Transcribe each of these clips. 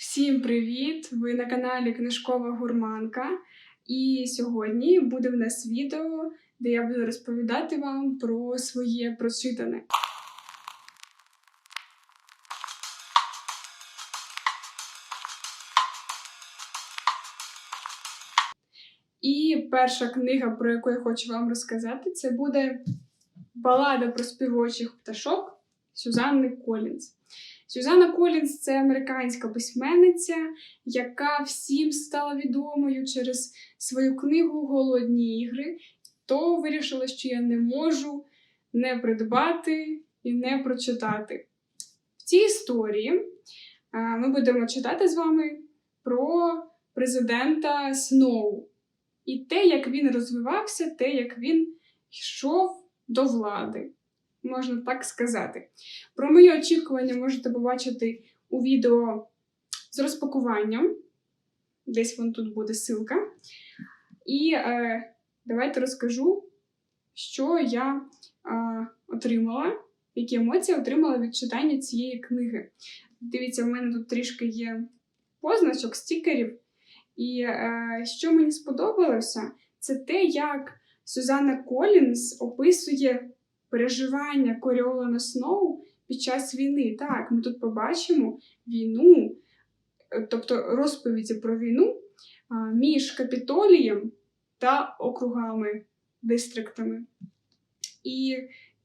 Всім привіт! Ви на каналі Книжкова Гурманка. І сьогодні буде в нас відео, де я буду розповідати вам про своє прочитане. І перша книга, про яку я хочу вам розказати, це буде Балада про співочих пташок Сюзанни Колінз. Сюзанна Колінз це американська письменниця, яка всім стала відомою через свою книгу Голодні ігри. То вирішила, що я не можу не придбати і не прочитати. В цій історії ми будемо читати з вами про президента Сноу і те, як він розвивався, те, як він йшов до влади, можна так сказати. Про мої очікування можете побачити у відео з розпакуванням. Десь вон тут буде ссылка. І е, давайте розкажу, що я е, отримала, які емоції отримала від читання цієї книги. Дивіться, в мене тут трішки є позначок, стікерів. І е, що мені сподобалося, це те, як Сюзанна Колінс описує переживання Коріолана Сноу під час війни. Так, ми тут побачимо війну, е, тобто розповіді про війну між Капітолієм та округами, дистриктами. І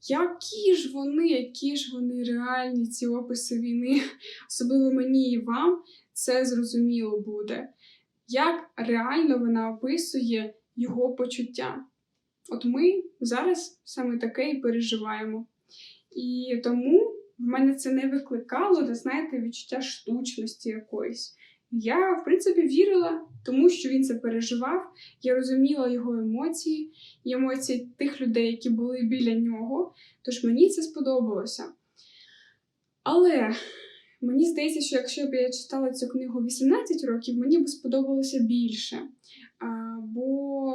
які ж вони, які ж вони реальні, ці описи війни, особливо мені і вам, це зрозуміло буде. Як реально вона описує його почуття. От ми зараз саме таке і переживаємо. І тому в мене це не викликало, ви знаєте, відчуття штучності якоїсь. Я, в принципі, вірила, тому що він це переживав. Я розуміла його емоції емоції тих людей, які були біля нього. Тож мені це сподобалося. Але мені здається, що якщо б я читала цю книгу 18 років, мені б сподобалося більше. А, бо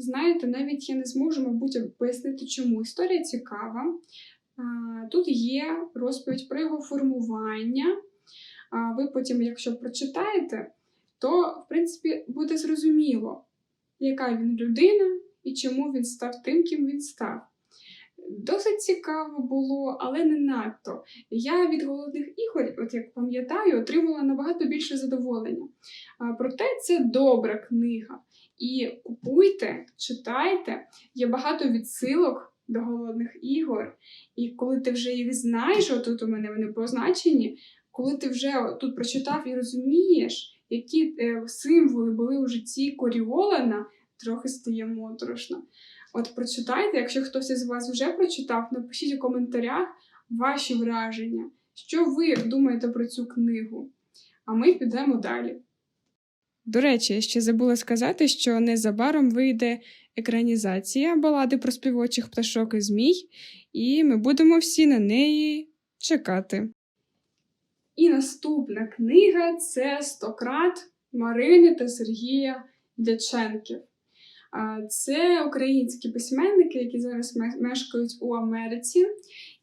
Знаєте, навіть я не зможу, мабуть, пояснити, чому. Історія цікава. Тут є розповідь про його формування. Ви потім, якщо прочитаєте, то, в принципі, буде зрозуміло, яка він людина і чому він став тим, ким він став. Досить цікаво було, але не надто. Я від голодних ігор, от як пам'ятаю, отримала набагато більше задоволення. Проте це добра книга. І купуйте, читайте. Є багато відсилок до голодних ігор. І коли ти вже їх знаєш, отут у мене вони позначені, коли ти вже тут прочитав і розумієш, які е, символи були у житті Коріолана, трохи стає моторошно. От прочитайте, якщо хтось із вас вже прочитав, напишіть у коментарях ваші враження, що ви думаєте про цю книгу. А ми підемо далі. До речі, я ще забула сказати, що незабаром вийде екранізація балади про співочих пташок і змій, і ми будемо всі на неї чекати. І наступна книга це Стократ Марини та Сергія Дяченків. Це українські письменники, які зараз мешкають у Америці.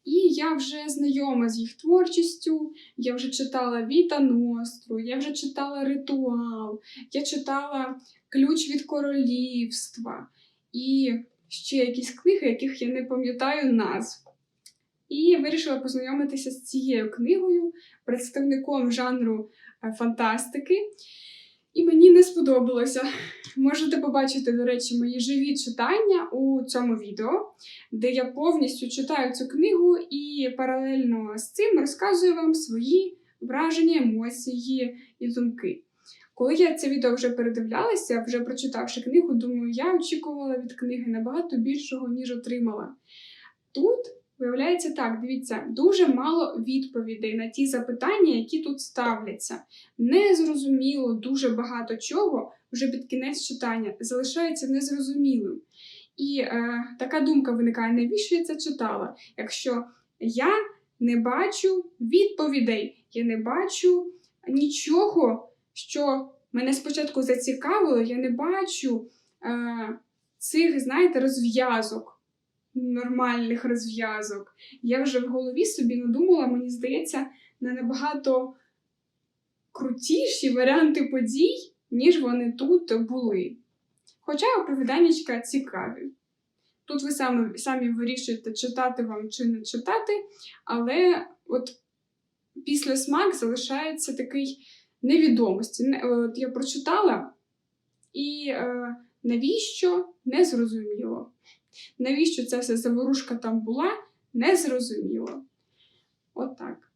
І я вже знайома з їх творчістю, я вже читала Віта Ностру, я вже читала Ритуал, я читала Ключ від королівства і ще якісь книги, яких я не пам'ятаю назв. І вирішила познайомитися з цією книгою, представником жанру е, фантастики. І мені не сподобалося. Можете побачити, до речі, мої живі читання у цьому відео, де я повністю читаю цю книгу і паралельно з цим розказую вам свої враження, емоції і думки. Коли я це відео вже передивлялася, вже прочитавши книгу, думаю, я очікувала від книги набагато більшого, ніж отримала. Тут Виявляється так, дивіться, дуже мало відповідей на ті запитання, які тут ставляться. Незрозуміло дуже багато чого вже під кінець читання залишається незрозумілим. І е, така думка виникає, навіщо я це читала? Якщо я не бачу відповідей, я не бачу нічого, що мене спочатку зацікавило, я не бачу е, цих, знаєте, розв'язок нормальних розв'язок. Я вже в голові собі надумала, мені здається, на набагато крутіші варіанти подій, ніж вони тут були. Хоча оповіданнячка цікаві. Тут ви самі, самі вирішуєте, читати вам чи не читати, але от після смак залишається такий невідомості. От я прочитала, і е, навіщо не зрозуміло. Навіщо ця вся заворушка там була, не зрозуміло. Отак.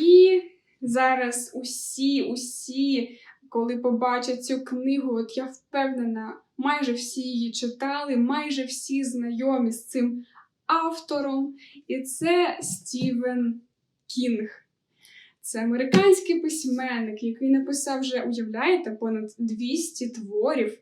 І зараз усі, усі, коли побачать цю книгу, от я впевнена, майже всі її читали, майже всі знайомі з цим автором. І це Стівен Кінг. Це американський письменник, який написав вже, уявляєте, понад 200 творів.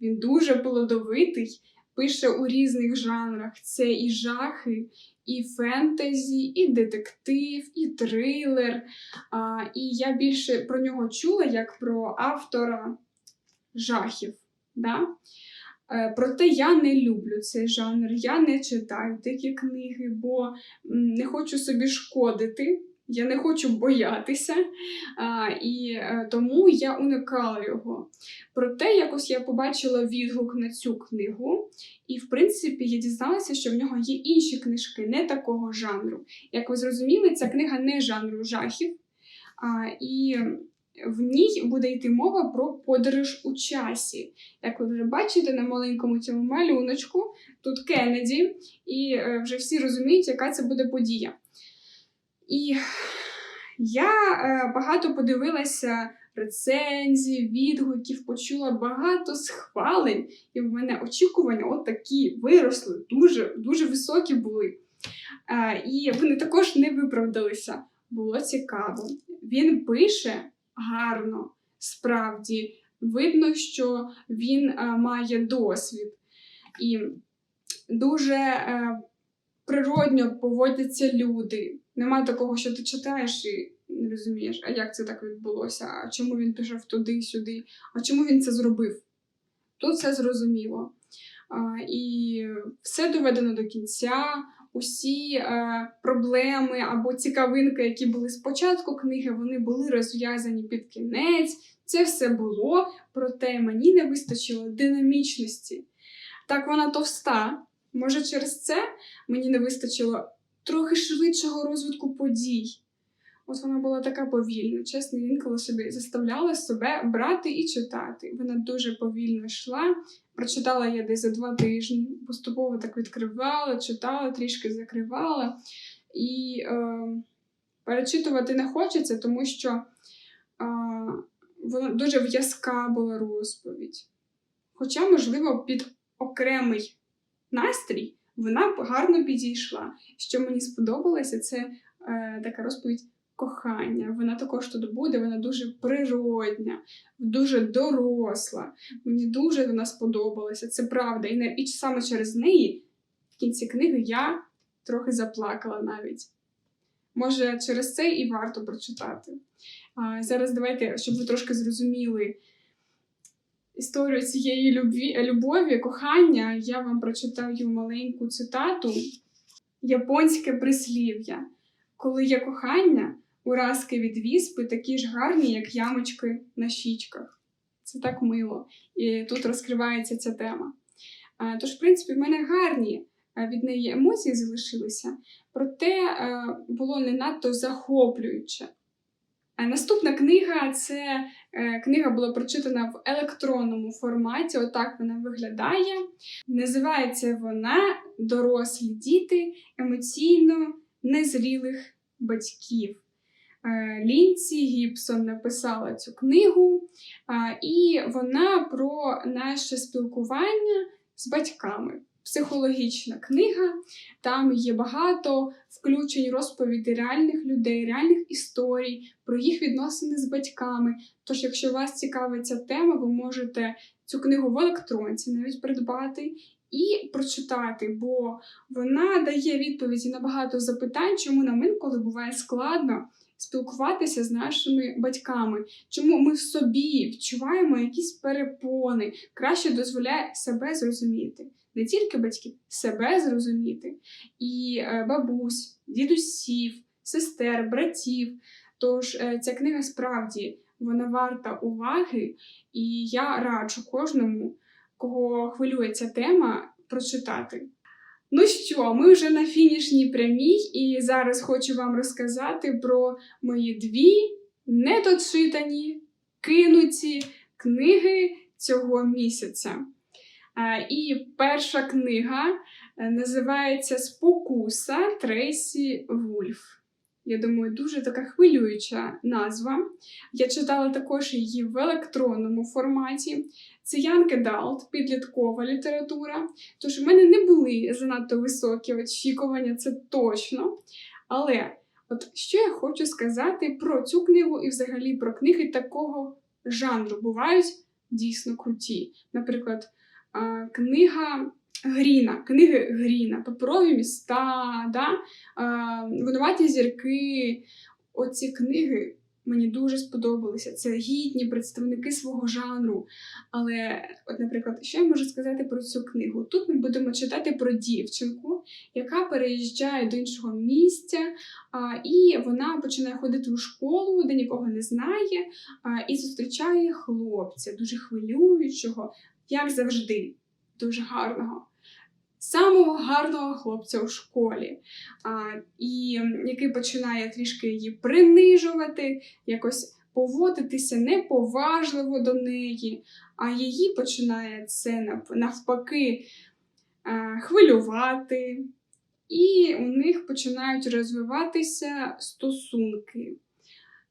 Він дуже плодовитий, пише у різних жанрах. Це і жахи, і фентезі, і детектив, і трилер. А, і я більше про нього чула як про автора жахів. Да? Е, Проте я не люблю цей жанр, я не читаю такі книги, бо не хочу собі шкодити, я не хочу боятися, а, і е, тому я уникала його. Проте якось я побачила відгук на цю книгу, і в принципі я дізналася, що в нього є інші книжки, не такого жанру. Як ви зрозуміли, ця книга не жанру жахів, а, і в ній буде йти мова про подорож у часі. Як ви вже бачите на маленькому цьому малюночку, тут Кеннеді, і е, вже всі розуміють, яка це буде подія. І я е, багато подивилася рецензій, відгуків, почула багато схвалень, і в мене очікування от такі виросли, дуже, дуже високі були. Е, і вони також не виправдалися. Було цікаво. Він пише гарно, справді. Видно, що він е, має досвід. І дуже природньо поводяться люди. Нема такого, що ти читаєш і не розумієш, а як це так відбулося, а чому він пішов туди-сюди, а чому він це зробив. Тут все зрозуміло. А, і все доведено до кінця. Усі е, проблеми або цікавинки, які були спочатку книги, вони були розв'язані під кінець. Це все було, проте мені не вистачило динамічності. Так, вона товста. Може, через це мені не вистачило трохи швидшого розвитку подій. От вона була така повільна. Чесно, інколи собі заставляла себе брати і читати. Вона дуже повільно йшла. Прочитала я десь за два тижні, поступово так відкривала, читала, трішки закривала. І е, перечитувати не хочеться, тому що е, вона дуже в'язка була розповідь. Хоча, можливо, під окремий настрій вона гарно підійшла. Що мені сподобалося, це е, така розповідь кохання. Вона також тут буде, вона дуже природня, дуже доросла. Мені дуже вона сподобалася, це правда. І, не, і саме через неї в кінці книги я трохи заплакала навіть. Може, через це і варто прочитати. А, зараз давайте, щоб ви трошки зрозуміли історію цієї любві, любові, кохання, я вам прочитаю маленьку цитату японське прислів'я. Коли є кохання, уразки від віспи такі ж гарні, як ямочки на щічках. Це так мило. І тут розкривається ця тема. Тож, в принципі, в мене гарні від неї емоції залишилися, проте було не надто захоплююче. Наступна книга це е, книга була прочитана в електронному форматі. Отак вона виглядає. Називається вона Дорослі діти емоційно незрілих батьків. Е, Лінці Гібсон написала цю книгу, і вона про наше спілкування з батьками. Психологічна книга, там є багато включень розповідей реальних людей, реальних історій про їх відносини з батьками. Тож, якщо вас цікавить ця тема, ви можете цю книгу в електронці навіть придбати і прочитати, бо вона дає відповіді на багато запитань, чому нам інколи буває складно спілкуватися з нашими батьками, чому ми в собі відчуваємо якісь перепони, краще дозволяє себе зрозуміти. Не тільки батьків, себе зрозуміти, і е, бабусь, дідусів, сестер, братів. Тож е, ця книга справді вона варта уваги, і я раджу кожному, кого хвилює ця тема, прочитати. Ну що, ми вже на фінішній прямій, і зараз хочу вам розказати про мої дві недочитані, кинуті книги цього місяця. І перша книга е, називається Спокуса Трейсі Вульф. Я думаю, дуже така хвилююча назва. Я читала також її в електронному форматі. Це Янг Едалт, підліткова література. Тож в мене не були занадто високі очікування, це точно. Але от що я хочу сказати про цю книгу і взагалі про книги такого жанру бувають дійсно круті. Наприклад, книга Гріна, книги Гріна, паперові міста, да? винуваті зірки. Оці книги мені дуже сподобалися. Це гідні представники свого жанру. Але, от, наприклад, що я можу сказати про цю книгу? Тут ми будемо читати про дівчинку, яка переїжджає до іншого місця, і вона починає ходити у школу, де нікого не знає, і зустрічає хлопця, дуже хвилюючого, як завжди, дуже гарного. Самого гарного хлопця у школі, а, і який починає трішки її принижувати, якось поводитися неповажливо до неї, а її починає це навпаки е, хвилювати, і у них починають розвиватися стосунки.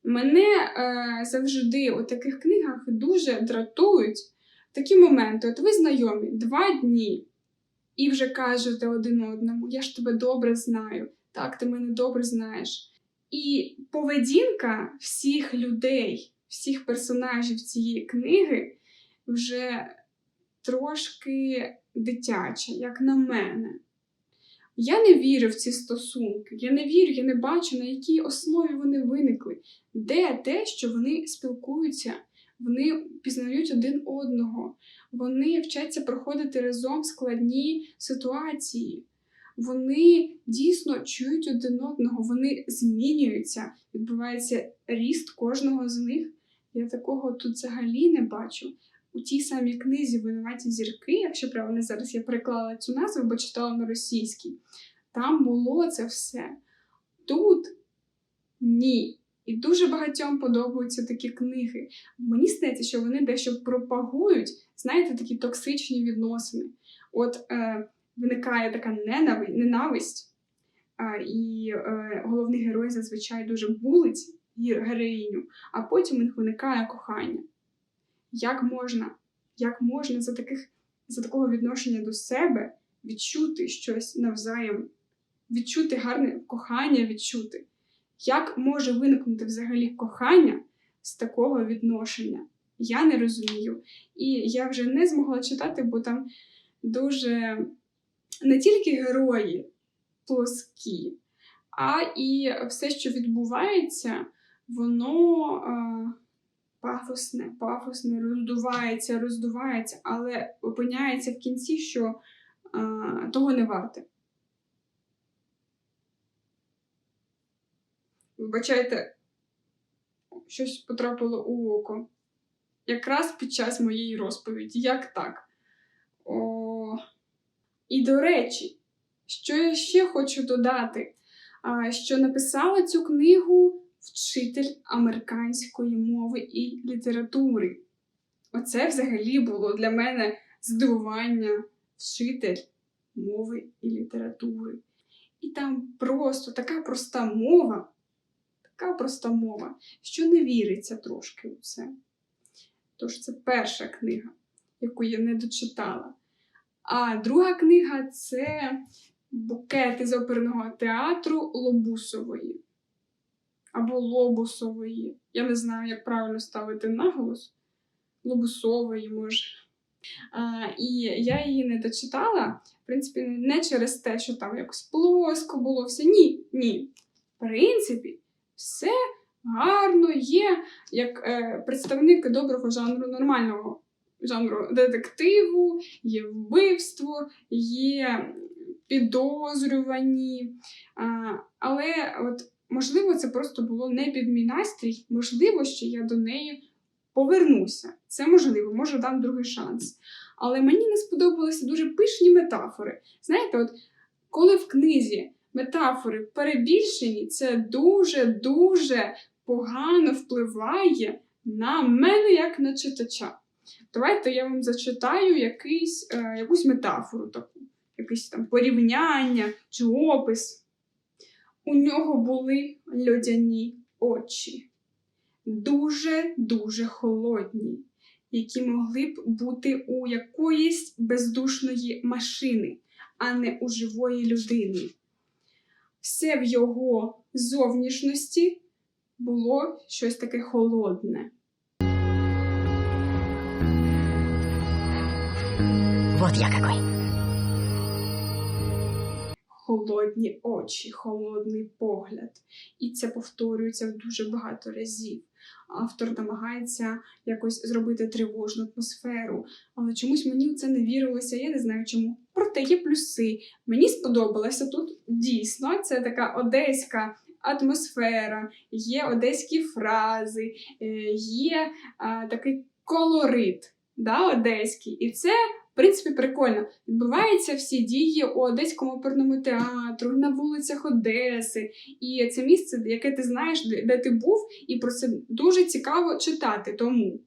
Мене е, завжди у таких книгах дуже дратують такі моменти. От ви знайомі два дні, і вже кажете один одному: Я ж тебе добре знаю, так, ти мене добре знаєш. І поведінка всіх людей, всіх персонажів цієї книги вже трошки дитяча, як на мене. Я не вірю в ці стосунки. Я не вірю, я не бачу, на якій основі вони виникли. Де те, що вони спілкуються, вони пізнають один одного, вони вчаться проходити разом складні ситуації. Вони дійсно чують один одного, вони змінюються, відбувається ріст кожного з них. Я такого тут взагалі не бачу. У тій самій книзі Винуваті зірки, якщо правильно зараз я переклала цю назву, бо читала на російській, там було це все. Тут ні. І дуже багатьом подобаються такі книги. Мені здається, що вони дещо пропагують, знаєте, такі токсичні відносини. От е, виникає така ненави, ненависть, а, і е, головний герой зазвичай дуже булить героїню, а потім у них виникає кохання. Як можна, як можна за, таких, за такого відношення до себе відчути щось навзаєм, відчути гарне кохання, відчути? Як може виникнути взагалі кохання з такого відношення? Я не розумію. І я вже не змогла читати, бо там дуже не тільки герої плоскі, а і все, що відбувається, воно е, пафосне, пафосне, роздувається, роздувається, але опиняється в кінці, що е, того не варте. Вибачайте, щось потрапило у око. Якраз під час моєї розповіді. Як так? О... І до речі, що я ще хочу додати, що написала цю книгу вчитель американської мови і літератури. Оце взагалі було для мене здивування вчитель мови і літератури. І там просто така проста мова, така проста мова, що не віриться трошки у це. Тож це перша книга, яку я не дочитала. А друга книга це букети з оперного театру Лобусової. Або Лобусової. Я не знаю, як правильно ставити наголос. Лобусової, може. А, і я її не дочитала, в принципі, не через те, що там якось плоско було все. Ні, ні. В принципі, все гарно є, як е, представник доброго жанру, нормального жанру детективу, є вбивство, є підозрювані. А, але от можливо, це просто було не під мій настрій, можливо, що я до неї повернуся. Це можливо, може дам другий шанс. Але мені не сподобалися дуже пишні метафори. Знаєте, от коли в книзі метафори перебільшені, це дуже-дуже погано впливає на мене як на читача. Давайте я вам зачитаю якийсь, е, якусь метафору таку, якесь там порівняння чи опис. У нього були льодяні очі, дуже-дуже холодні, які могли б бути у якоїсь бездушної машини, а не у живої людини. Все в його зовнішності було щось таке холодне. Вот я какой. холодні очі, холодний погляд. І це повторюється дуже багато разів. Автор намагається якось зробити тривожну атмосферу, але чомусь мені в це не вірилося, я не знаю чому. Проте є плюси. Мені сподобалося тут дійсно це така одеська атмосфера, є одеські фрази, е, є а, такий колорит да, одеський. І це в принципі, прикольно. Відбуваються всі дії у Одеському оперному театру, на вулицях Одеси. І це місце, яке ти знаєш, де, ти був, і про це дуже цікаво читати. Тому.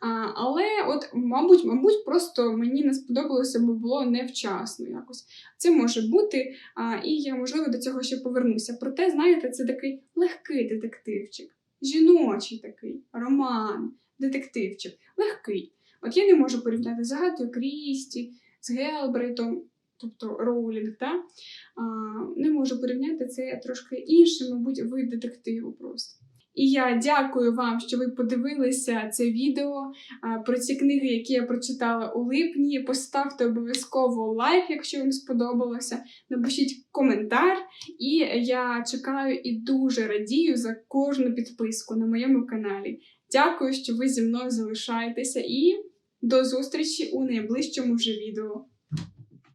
А, але, от, мабуть, мабуть, просто мені не сподобалося, бо було невчасно якось. Це може бути, а, і я, можливо, до цього ще повернуся. Проте, знаєте, це такий легкий детективчик, жіночий такий роман, детективчик, легкий. От я не можу порівняти з Агатою Крісті, з Гелбрейтом, тобто Роулінг, да? а, не можу порівняти це трошки інший, мабуть, вид детективу просто. І я дякую вам, що ви подивилися це відео про ці книги, які я прочитала у липні. Поставте обов'язково лайк, якщо вам сподобалося. Напишіть коментар, і я чекаю і дуже радію за кожну підписку на моєму каналі. Дякую, що ви зі мною залишаєтеся, і до зустрічі у найближчому вже відео.